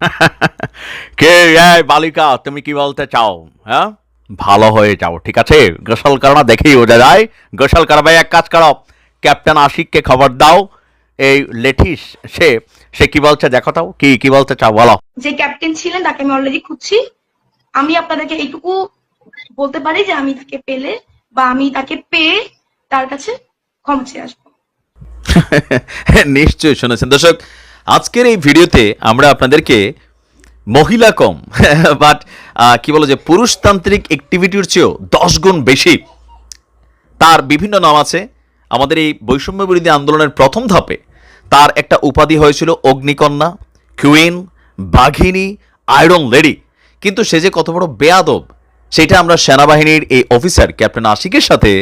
কে এই বালিকা তুমি কি বলতে চাও? হ্যাঁ? ভালো হয়ে যাও ঠিক আছে? গোসল করো না দেখেই বোঝা যায়। গোসল করবে এক কাজ করো। ক্যাপ্টেন আশিককে খবর দাও। এই লেঠিস সে সে কি বলছে দেখো তাও কি কি বলতে চাও বলো। যে ক্যাপ্টেন ছিলেন তাকে আমি অলরেডি খুঁজছি। আমি আপনাদেরকে এইটুকু বলতে পারি যে আমি তাকে পেলে বা আমি তাকে পেয়ে তার কাছে ক্ষমা চেয়ে আসব। নিশ্চয়ই শুনেছেন। দর্শক আজকের এই ভিডিওতে আমরা আপনাদেরকে মহিলা কম বাট কি বলো যে পুরুষতান্ত্রিক অ্যাক্টিভিটির চেয়েও দশ গুণ বেশি। তার বিভিন্ন নাম আছে। আমাদের এই বৈষম্য বিরোধী আন্দোলনের প্রথম ধাপে তার একটা উপাধি হয়েছিল অগ্নিকন্যা কুইন বাঘিনী আয়রন লেডি কিন্তু সে যে কত বড় বেয়াদব, সেটা আমরা সেনাবাহিনীর এই অফিসার ক্যাপ্টেন আশিকের সাথে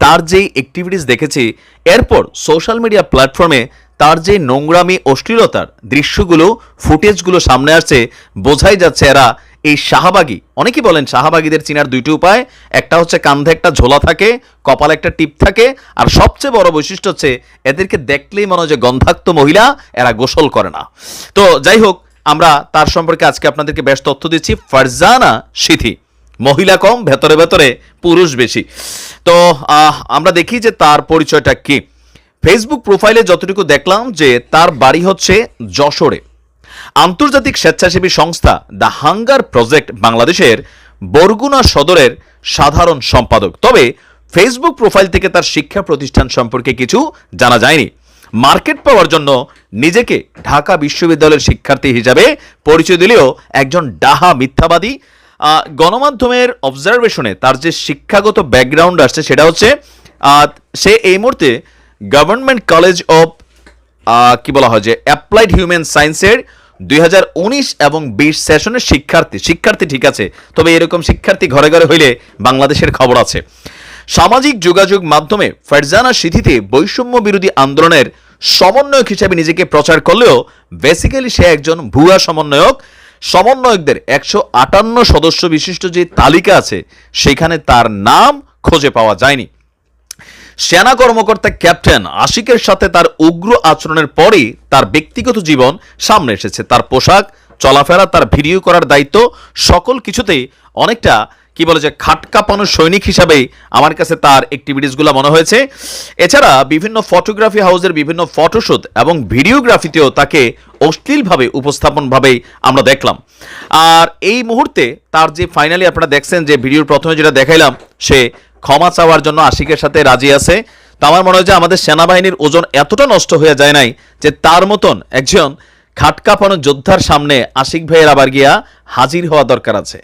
তার যেই অ্যাক্টিভিটিস দেখেছি, এরপর সোশ্যাল মিডিয়া প্ল্যাটফর্মে তার যে নোংরামি অশ্লীলতার দৃশ্যগুলো, ফুটেজগুলো সামনে আসছে, বোঝাই যাচ্ছে এরা এই শাহবাগী। অনেকেই বলেন শাহবাগীদের চিনার দুইটি উপায়, একটা হচ্ছে কান্ধে একটা ঝোলা থাকে, কপালে একটা টিপ থাকে, আর সবচেয়ে বড় বৈশিষ্ট্য হচ্ছে এদেরকে দেখলেই মনে হয় যে গন্ধাক্ত মহিলা, এরা গোসল করে না। তো যাই হোক, আমরা তার সম্পর্কে আজকে আপনাদেরকে বেশ তথ্য দিচ্ছি। ফারজানা সিথি, মহিলা কম, ভেতরে ভেতরে পুরুষ বেশি। তো আমরা দেখি যে তার পরিচয়টা কি। ফেসবুক প্রোফাইলে যতটুকু দেখলাম যে তার বাড়ি হচ্ছে যশোরে। আন্তর্জাতিক স্বেচ্ছাসেবী সংস্থা দ্য হাঙ্গার প্রজেক্ট বাংলাদেশের বরগুনা সদরের সাধারণ সম্পাদক। তবে ফেসবুক প্রোফাইল থেকে তার শিক্ষা প্রতিষ্ঠান সম্পর্কে কিছু জানা যায়নি। মার্কেট পাওয়ার জন্য নিজেকে ঢাকা বিশ্ববিদ্যালয়ের শিক্ষার্থী হিসাবে পরিচয় দিলেও একজন ডাহা মিথ্যাবাদী। গণমাধ্যমের অবজারভেশনে তার যে শিক্ষাগত ব্যাকগ্রাউন্ড আসছে সেটা হচ্ছে সে এই মুহূর্তে গভর্নমেন্ট কলেজ অফ কি বলা হয় যে অ্যাপ্লাইড হিউম্যান সায়েন্সের দুই হাজার উনিশ এবং বিশ সেশনের শিক্ষার্থী। শিক্ষার্থী ঠিক আছে, তবে এরকম শিক্ষার্থী ঘরে ঘরে হইলে বাংলাদেশের খবর আছে। সামাজিক যোগাযোগ মাধ্যমে ফারজানা সিথিতে বৈষম্য বিরোধী আন্দোলনের সমন্বয়ক হিসেবে নিজেকে প্রচার করলেও বেসিক্যালি সে একজন ভুয়া সমন্বয়ক। সমন্বয়কদের একশো আটান্ন সদস্য বিশিষ্ট যে তালিকা আছে, সেখানে তার নাম খুঁজে পাওয়া যায়নি। সেনা কর্মকর্তা ক্যাপ্টেন আশিকের সাথে তার উগ্র আচরণের পরেই তার ব্যক্তিগত জীবন সামনে এসেছে। তার পোশাক, চলাফেরা, তার ভিডিও করার দায়িত্ব, সকল কিছুতেই অনেকটা, কি বলে যে খাটকাপানো সৈনিক হিসাবেই আমার কাছে তার অ্যাক্টিভিটিসগুলো মনে হয়েছে। এছাড়া বিভিন্ন ফটোগ্রাফি হাউসের বিভিন্ন ফটোশ্যুট এবং ভিডিওগ্রাফিতেও তাকে অশ্লীলভাবে, উপস্থাপনভাবেই আমরা দেখলাম। আর এই মুহূর্তে তার যে ফাইনালি আপনারা দেখছেন যে ভিডিওর প্রথমে যেটা দেখাইলাম, সে ক্ষমা চাওয়ার জন্য আশিকের সাথে রাজি আছে। তো আমার মনে হয় যে আমাদের সেনাবাহিনীর ওজন এতটা নষ্ট হয়ে যায় নাই যে তার মতন একজন খাটকাপানো যোদ্ধার সামনে আশিক ভাইয়ের আবার গিয়া হাজির হওয়া দরকার আছে।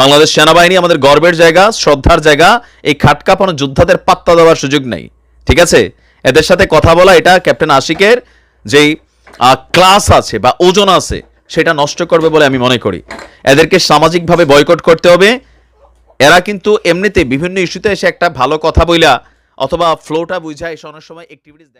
বাংলাদেশ সেনাবাহিনী আমাদের গর্বের জায়গা, শ্রদ্ধার জায়গা, এই খাটকাপানো যোদ্ধাদের পাত্তা দেওয়ার সুযোগ নেই। ঠিক আছে? এদের সাথে কথা বলা, এটা ক্যাপ্টেন আশিকের যেই ক্লাস আছে বা ওজন আছে, সেটা নষ্ট করবে বলে আমি মনে করি। এদেরকে সামাজিকভাবে বয়কট করতে হবে। এরা কিন্তু এমনিতে বিভিন্ন ইস্যুতে এসে একটা ভালো কথা বইলা অথবা ফ্লোটা বুঝায়, এসে অনেক সময় অ্যাক্টিভিটিস